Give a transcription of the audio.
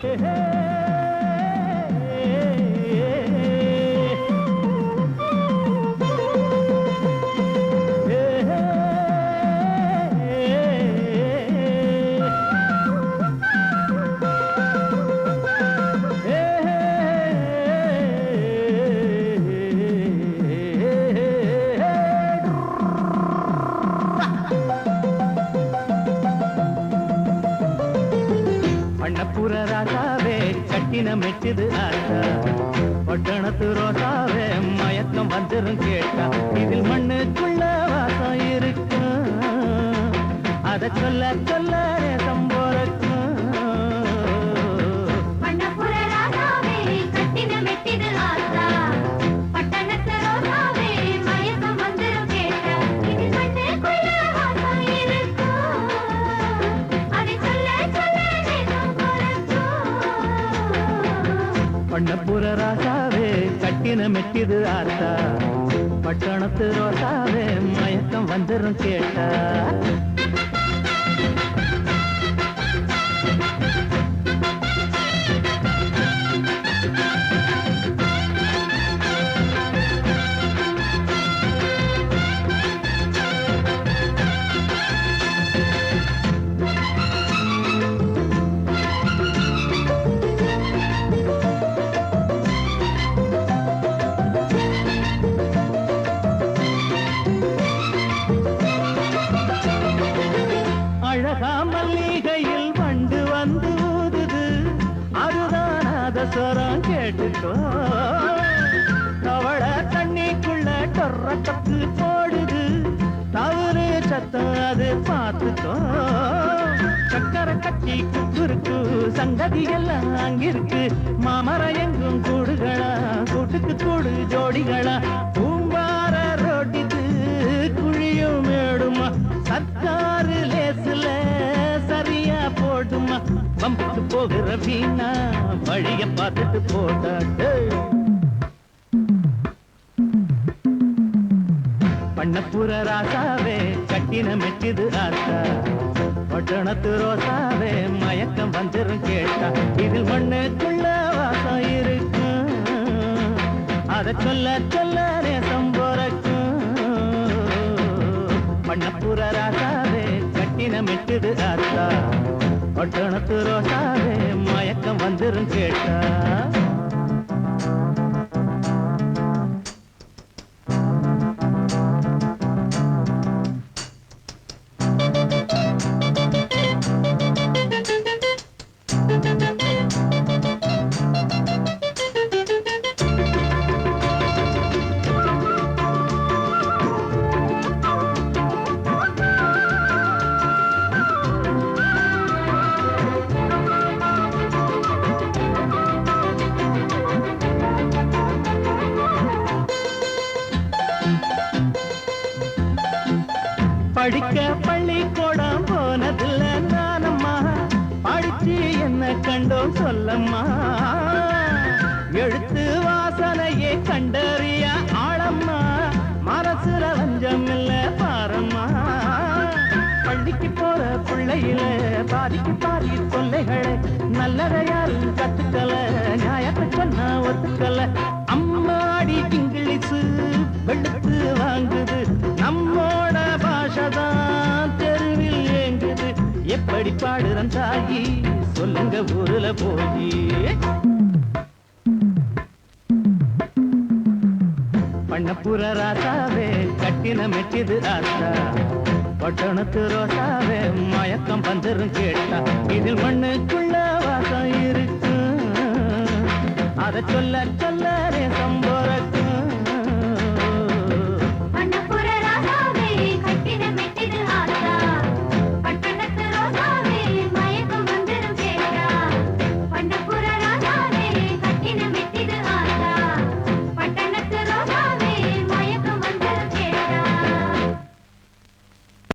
Hey, hey. பண்ணப்புற ராசாவே கட்டின மெட்டுது ஆசா பட்டணத்து ரோசாவே மயக்கம் வந்துரும் கேட்டா. இதில் மண்ணுக்குள்ள வாசம் இருக்கும் அதை சொல்ல சொல்ல நேசம் போறக்கும் பண்ணப்புற ராசாவே கட்டின மெட்டிது ஆத்தா பட்டணத்து ரோசாவே மயக்கம் வந்துரும் கேட்டா. அதுதான் கேட்டுக்கோ கவள தண்ணிக்குள்ள டொர்ற கத்து போடுது. தவறு சத்தம் அது பார்த்துக்கோ சக்கரை கட்டி குத்துருக்கு சங்கதி எல்லாம் அங்கிருக்கு மாமரம் எங்கும் கூடுகளா கூட்டுக்கு கூடு ஜோடிகளா பம்புக்கு போகிற வீணா வழிய பார்த்துட்டு போட்டாட்டு பண்ணப்புற ராசாவே கட்டின மெச்சுது ஆசா பட்டணத்து ரோசாவே மயக்கம் வந்துரும் கேட்டா. இதில் மண்ணுக்குள்ள வாசம் இருக்கும். அதை சொல்ல சொல்ல நேசம் போறக்கும். பண்ணப்புற ராசாவே கட்டின மெச்சுது ஆசா பட்டணத்து ரோசாவே மயக்கம் வந்துரும் கேட்டா படிக்க பள்ளிக்கூடம் போனதில்ல நானம்மா. படிச்சு என்ன கண்டோம் சொல்லம்மா. எழுத்து வாசனையே கண்டறிய ஆளம்மா. மனசுல வஞ்சம் இல்ல பாரம்மா. பள்ளிக்கு போற பிள்ளையில பாதிக்கு பாதி தொல்லைகளை நல்லதை யாரும் கத்துக்கல நியாயத்தை சொன்ன ஒத்துக்கல. அடி இங்கிலீஷு வெளுத்து வாங்குது. நம்மோட பாஷதான் தெருவில் ஏங்குது. எப்படி பாடுறன் தாயி? சொல்லுங்க ஊருல போய். பண்ணப்புற ராசாவே கட்டின மெட்டிது ஆசா பட்டணத்து ரோசாவே மயக்கம் பந்தரும் கேட்டா. இதில் மண்ணுக்குள்ள வாசம் இருக்கு. அதை சொல்ல சொல்ல நேசம் போற